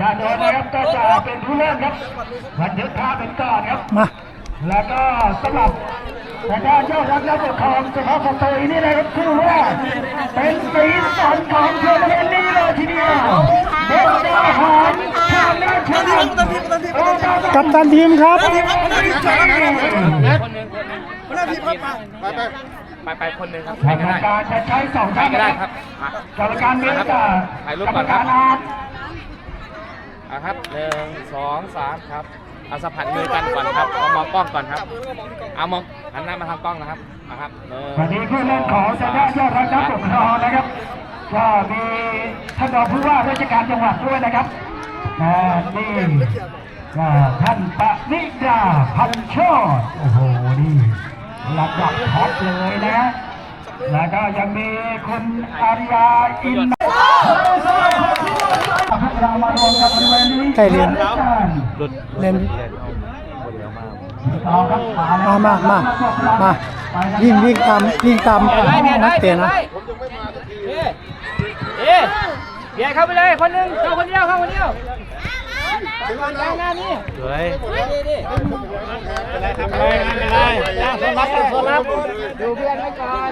ด้านโน้นนะครับก็จะเป็นผู้เล่นครับบันทึกภาพเป็นก่อนครับมาแล้วก็สำหรับแต่ด้านเจ้ารักและปกครองสุภาพสตรีนี่นะครับคือว่าเป็นสีสันของเทอร์นาเมนต์นี้เลยทีเดียวเด็กดาหารชาติชาติกัปตันทีมครับไปไปคนหนึ่งครับกใครรก็รมได้การจะใช้สองใครท่านก็นะได้คครัรับบมากรรมการเวทกับถ่ายรูปกรรก่มอนคการัรบอาร์ต อะครับหนึ่งสองสามครับเอาสัมผัสมือกันก่อนครับเอามองกล้องก่อนครับเอามองหันหน้ามาทางกล้องนะครับนะครับหนึ่งวันนี้ผู้เล่นของทางด้านเจ้ารักและปกครองนะครับก็มีท่านรองผู้ว่าราชการจังหวัดด้วยนะครับนี่ก็ท่านปณิดาพันโชดโอ้โหนี่ระดับท็อปเลยนะแล้วก็ยังมีคุณอาริยาอินพวกเร ใกล้เรียนหลุดเล่นต่อครับมามามามามาวิ่งวิ่งตามวิ่งตามนักเตะนะเอ๊ะเอ๊ะเบียร์เข้าไปเลยคนหนึงเข้าคนเดียวเข้าคนเดียวถึงวันกลางหน้านี่เฮ้ยทำอะไรทำอะไรจ้างโซนรับจ้างโซนรับดูเพื่อนไว้ก่อน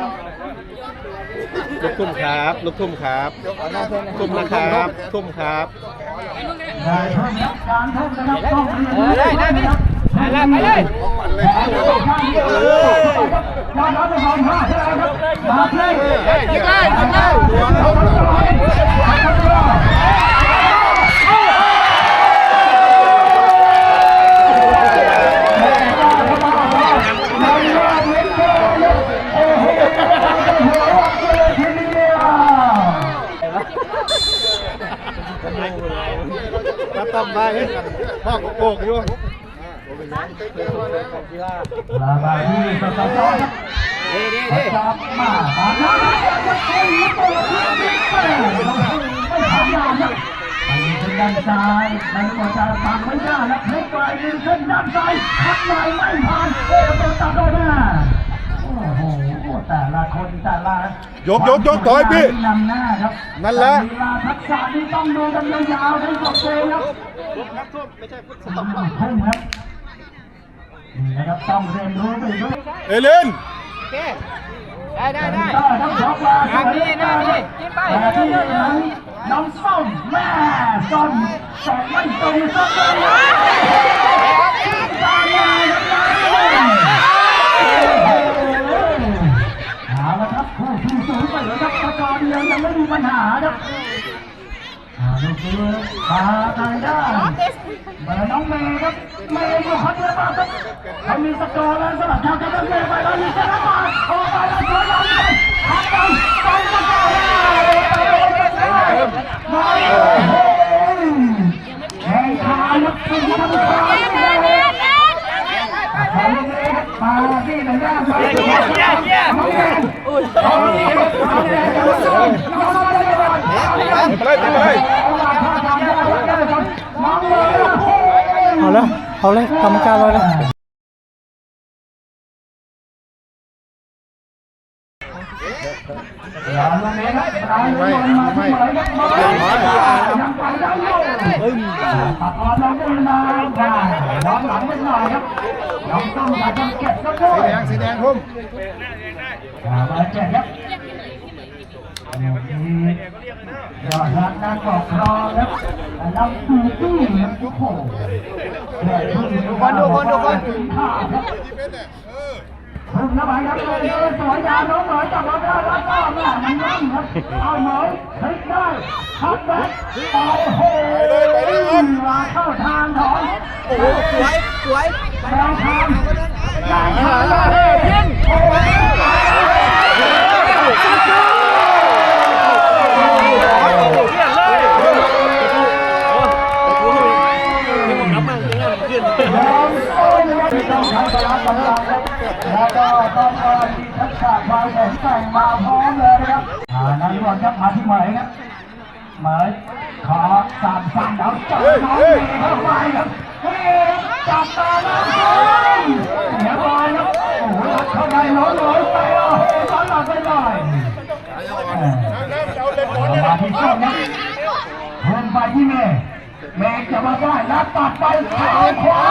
ลูกทุ่มครับ ลูกทุ่มครับ ทุ่มนะครับ ทุ่มครับได้เพิ่มครับการเพิ่มนะครับต้องเรียนเออได้ได้พี่ได้แล้วไปเลยมารับไปของห้าใช่ไหมครับมาเลยยิงเลยยิงเลย มาต้มมาให้กันพ่อโกกอยู่ ลาบาที่สตจครับ ดีดี ประ ดี จับมาตอนนั้นจะใช้ตัวที่ไม่ทำงานครับไปทาง ด้านซ้ายในหัวใจฟังไม่ได้แล้วเพชรไกลยืนเส้นด้านซ้ายทักไหนไม่ผ่านเอ๊ะตัวตัดได้ไหมโอ้โหแต่ละคนแต่ละยกยกยกต่อยพี่นำหน้าครับนั่นแหละลาทักษะนี่ต้องดูกันยาวๆทั้งจบเกมครับทุ่มครับนะครับต้องเรียนรู้ไปด้วยเอเลนโอเคได้ได้ได้ได้ทั้งสองฝ่ายหน้าที่หน้าที่กินไปน้องส้มแม่ ส้มสองไม่ตรงส้มเลยตามมาเอาละครับคู่ที่สูงไปแล้วครับประกอบเดียวยังไม่มีปัญหาครับเอาลูกนี้มาทางด้าน้องเมย์ครับเมย์อยู่คนเดียวมาครับเขามีสกอร์แล้วสำหรับทางการเมย์ไปแล้วยิงชนะมาโอ้ไปแล้วช่วยเราไปทักกันไปสกอร์แล้วมาแข่งขาครับคุณผู้ชมครับมาที่ไหนได้ไปเยี่ยมเยี่ยมเยี่ยมอุ้ยเอาเลยเอาเลยเอาเลย ไปเลยไปเลย เอา เลยเอาเลยกรรมการเราเลยเฮ้ยตัดออกน้องขึ้นมาได้ย้อนหลังไปหน่อยครับน้องต้องอยากจะเก็บก็ด้วสียแดงสีแดงทุ่มมาเจ็บครับ ยอดรักนักปกครองครับลำปูตี้ครับโอ้โหดูคนดูคนดูคนพึ่งเข้าไปครับเลยสวยยาวน้องเหมยจับมาได้แล้วก็แม่มันนั่งครับเอาเหมยพลิกได้ทับแบ็คโอ้โหมาเข้าทางถอนโอ้โหสวยสวยแรงทางแรงทางเลยยิงโอ้โห ต้องใช้พละกำลังครับแล้วก็ต้องมีทักษะความแข็งแกร่งมาพร้อมเลยนะครับอ่านายวันครับมาที่เหมยครับเหมยขอสามสั่งเดาจับน้องมย์เข้าไปครับเฮ้จับตาน้องคนเดี๋ยวบอลครับโอ้โหเข้าไปน้องเลยไปอะซ้อนหลังไปหน่อย มาที่ช่วงนะเพิ่มไปที่เมย์เมฆจะมาได้แล้วตัดไปขวาขวา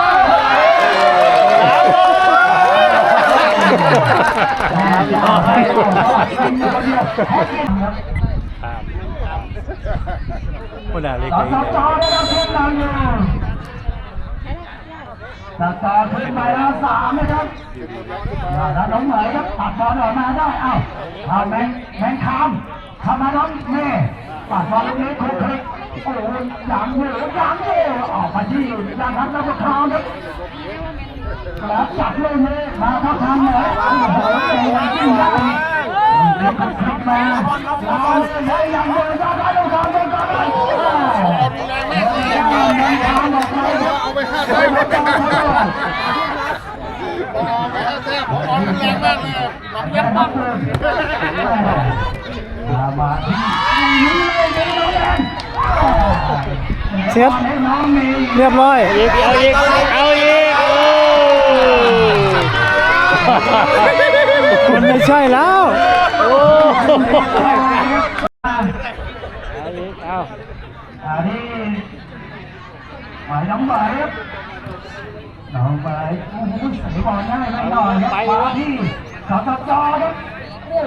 ให้ตัวเป็นคนเดียวแค่นี้ครับคนด่าเล็กต่อเลยต่อได้รับทุนนำอยู่ต่อต่อขึ้นไปแล้วสามนะครับแล้วน้องเหมยครับตัดบอลออกมาได้ เอ้าเอาแมงแมงคาม ทำมาน้องเม่ตัดบอลลูกนี้คลุกคลิกโอ้โหยังเหนือยังเหนือออกมาที่ยังทันรับประทานครับแล้วจับเลยเลยมาเข้าทางเลยโอ้โหเก่งจริงครับคลิกมาแล้วเลยยังเดินได้ลงทางเดินได้เอาไปฆ่าได้หมดเลยผมอ่อนแรงมากเลยน้องยับปั๊บ มาที่เซ็ตน้องมีเรียบร้อยเอาอีกเอาอีกโอ้มันไม่ใช่แล้วโอ้เอาอีกเอาอันนี้หมายน้องใบครับน้องใบโอ้โหใส่บอลง่ายไม่หน่อยครับมาที่สตจครับ โอ้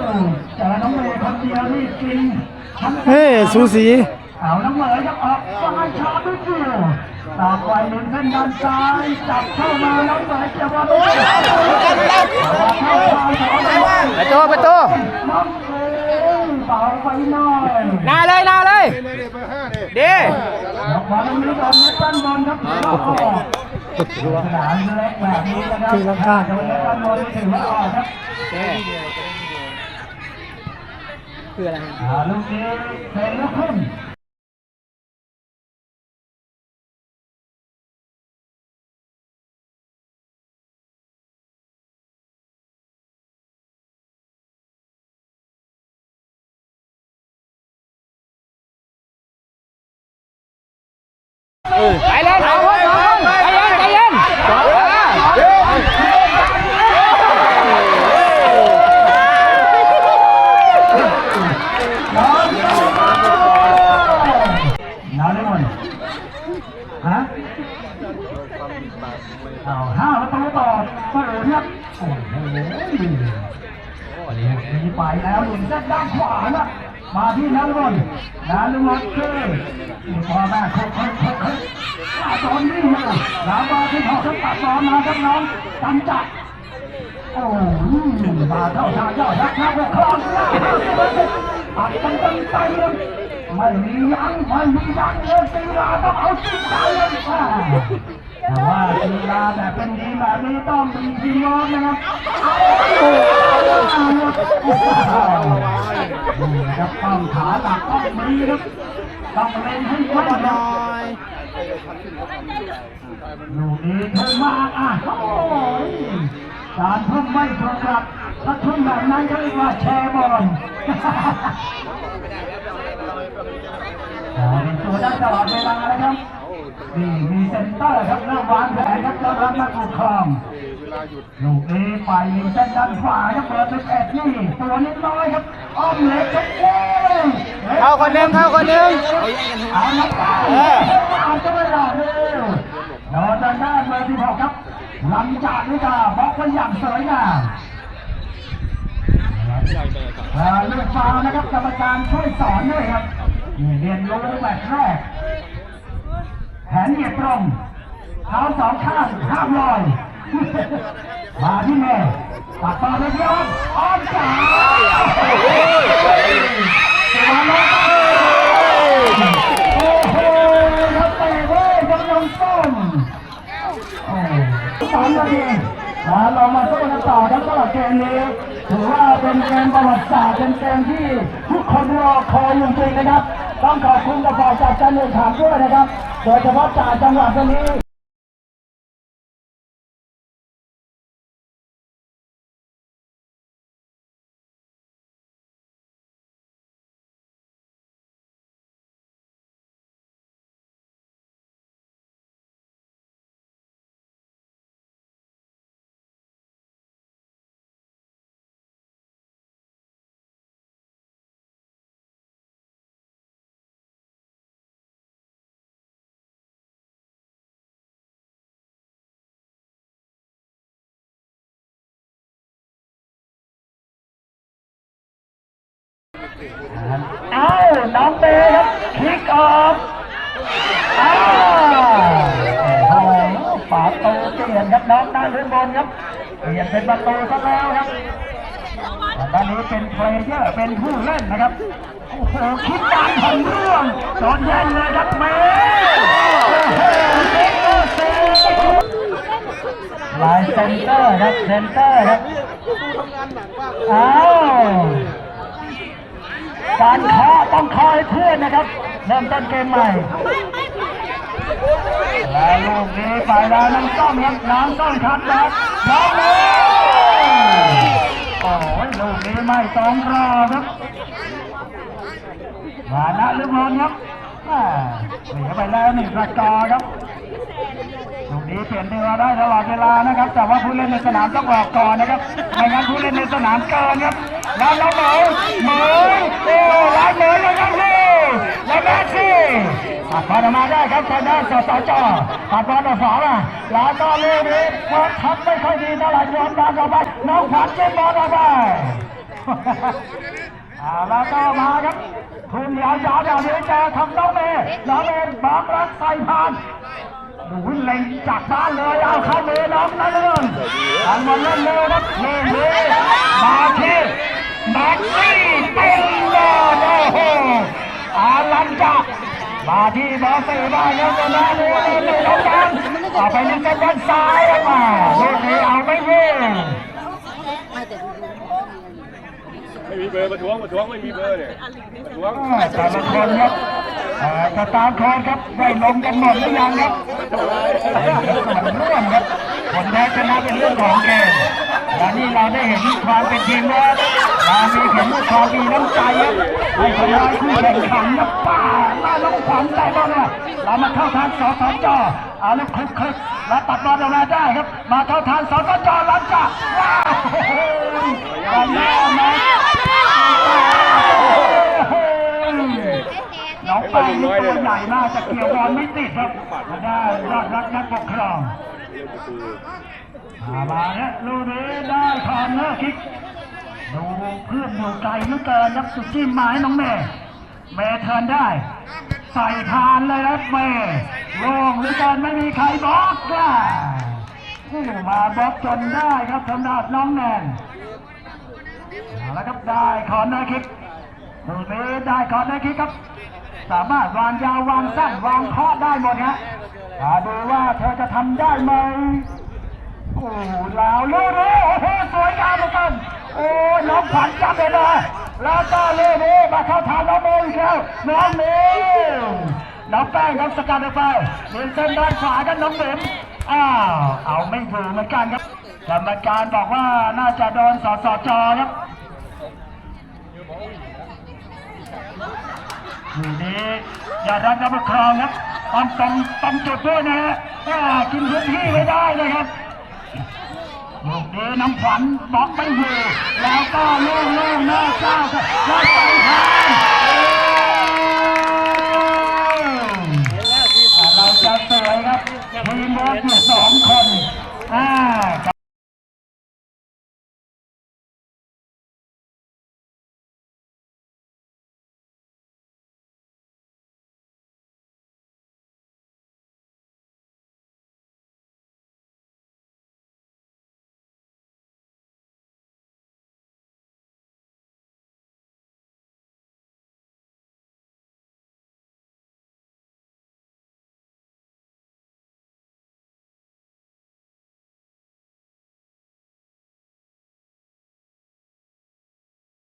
เจอน้องเมย์คนเดียวนี่จริงเฮ้สูสีเอาน้ำเหมยครับออกซ้ายชาร์จด้วยเดียวตากไว้หนึ่งเส้นด้านซ้ายจับเข้ามาน้ำเหมยเก็บบอลด้วยเข้าไปประตูประตูน้องเมย์ต่อไปหน่อยหน้าเลยหน้าเลยดียกบอลตรงนี้ก่อนนะตั้นบอลครับสนามเล็กแบบนี้นะครับคือลังกา โดนตั้นบอลถือว่าออก คืออะไรลูกนี้เป็นลูกขึ้น ไปเลยสองคนสองคนใจเย็นใจเย็น นาเลมอนฮะเอาห้าประตูต่อมาเปิดครับโอ้โหมีไปแล้วหนุนเส้นด้านขวานะมาที่นาเลมอนนาเลมอนคือพอแม่คุกคุกคุกคุกตอนนี้นะแล้วมาที่หอกตัดบอลมาครับน้องกันจัดโอ้มาเข้าทางยอดนักนักคลอง ตัดกันตั้งใจเลยไม่มียังไม่มียังเลยกีฬาต้องเอาจริงจังเลยแต่ว่ากีฬาแบบเป็นดีแบบนี้ต้องมีทีมงานนะครับนี่นะครับต้องขาหลักต้องมีครับต้องเล่นให้แม่นนะลูกนี้เพิ่มากอะโอ้ยการเพิ่มไม่ถูกหลัก ถ้าทุ่มแบบนั้นก็เรียกว่าแชร์บอลเป็นตัวได้ตลอดเวลานะครับ นี่มีเซนเตอร์ครับเริ่มวางแผนครับต้อนรับนักปกครองลูกนี้ไปยิงเส้นด้านขวาครับเบอร์สิบเอ็ดนี่ตัวนิดน้อยครับอ้อมเล็กครับเอ้ยเข้าคนหนึ่งเข้าคนหนึ่งเอาละไปเออเอาจะไม่รอดเลยโดนทางด้านเบอร์สิบหกครับหลังจากนี้ก็บล็อกไว้อย่างสวยงามเอ่อ ลูกฟาวนะครับกรรมการช่วยสอนด้วยครับนี่เรียนรู้แบบแรกแขนเหยียดตรงเท้าสองข้างห้ามลอยมาที่เมย์ตัดต่อไปที่อ้อมอ้อมจ๋ามาแล้วโอ้โหแล้วเตะเว้ยยังยังส้มสามนาที นะเรามาสู้กันต่อครับสำหรับเกมนี้ถือว่าเป็นเกมประวัติศาสตร์เป็นเกมที่ทุกคนรอคอยจริงนะครับ ต้องขอบคุณกับฝ่ายจัดการแข่งขันด้วยนะครับ โดยเฉพาะจากจังหวัดนี้ เอ้าน้องเบครับคลิกออฟอ้าวโอ้โหประตูเปลี่ยนครับน้องด้านบนครับเปลี่ยนเป็นประตูซะแล้วครับด้านนี้เป็นเพลเยอร์เป็นผู้เล่นนะครับโอ้โหคิดการของเรื่องโดนแย่งเลยครับเมย์โอ้โหเซ็นเตอร์เซฟลายเซนเตอร์ครับเซนเตอร์ครับอ้าว การเคาะต้องเคาะให้เพื่อนนะครับ เริ่มต้นเกมใหม่ และลูกนี้ไปแล้วน้ำส้มครับน้ำส้มครับครับน้องเลยโอ้ยลูกนี้ไม่ตรงรอครับมานะหรือลครับเสียไปแล้วหนึ่งประกอครับลูกนี้เปลี่ยนตัวได้ตลอดเวลานะครับ แต่ว่าผู้เล่นในสนามต้องบอกก่อนนะครับ ไม่งั้นผู้เล่นในสนามเกินครับ แล้วน้องเหมยเหมยโอ้ลายเหมยเลยครับนี่และแมสซี่ตัดบอลออกมาได้ครับทางด้านสสจตัดบอลออกสองอะแล้วก็ลูกนี้วัดทับไม่ค่อยดีเท่าไหร่ยอมดันออกไปน้องขวัญเก็บบอลออกไปแล้วก็มาครับคุณยาวยาวอย่างนี้เจอทำน้องเมย์น้องเมย์บอกรักใส่ผ่านดูวิ่งเล็งจากบ้านเลยเอาเข้ามือน้องนั่นเลยทำบอลเล่นเร็วครับนี่นี่มาที่ แม็กซี่เต็มบอลโอ้โหอาลันจักมาที่เบอร์บ้านแล้วก็ได้เลยเลยน้องจังเอาไปนี่เป็นด้านซ้ายมาลูกนี้เอาไม่วิ่งไม่มีเบอร์ประท้วงประท้วงไม่มีเบอร์เนี่ยประท้วงแต่ละคนครับเอ่ตาร์โคนครับได้ลงกันหมดหรือยังครับร่วมครับผลแพ้ชนะเป็นเรื่องของเกและนี่เราได้เห็นความเป็นทีมแล้ว เรามีเห็นความมีน้ำใจครับให้ทำลายคู่แข่งขันครับป่ามาลงขวัญแต่บอลเนี่ยเรามาเข้าทางสสจเอาลูกคลิกคลิกแล้วตัดบอลออกมาได้ครับ มาเข้าทางสสจหลังจากว้าวบอลแม่นะน้องแป้งนี่ตัวใหญ่มากจะเกี่ยวบอลไม่ติดครับมาได้ยอดรักนักปกครองมามาแล้วลูกนี้ได้คอนเนอร์คิก ดูเพื่อนอยู่ไกลเหลือเกินครับสุดจิ้มมาให้น้องเมย์เมย์เทินได้ ใส่ทานเลยครับเมย์โล่งเหลือเกินไม่มีใครบล็อกอะอู้มาบล็อกจนได้ครับทำดาดน้องแนนเอาละครับได้คอนเนอร์คิกลูกนี้ได้ก่อนนะคิดครับ สามารถวางยาววางสั้นวางเคาะได้หมดฮะมาดูว่าเธอจะทำได้ไหมโอ้โหลาวลูกนี้โอ้โหสวยงามเหมือนกัน โอ้น้องขวัญจับเลยนะแล้วก็ลูกนี้มาเข้าทางน้องเมย์อีกแล้วน้องเมย์น้องแป้งครับสกัดออกไปเดินเส้นด้านขวากันน้องเหม็มอ้าวเอาไม่ถูกเหมือนกันครับกรรมการบอกว่าน่าจะโดนสอสอจอครับทีนี้อย่าดันกรรมครองครับต้องต้องต้องจุดด้วยนะฮะกินพื้นที่ไม่ได้นะครับ ลูกเดน้ำขวัญบอกไม่อยู่แล้วก็ลูกล่กหน้าเจ้าแล้วไปทางเราจะเตยครับทีมบอลเกียรติ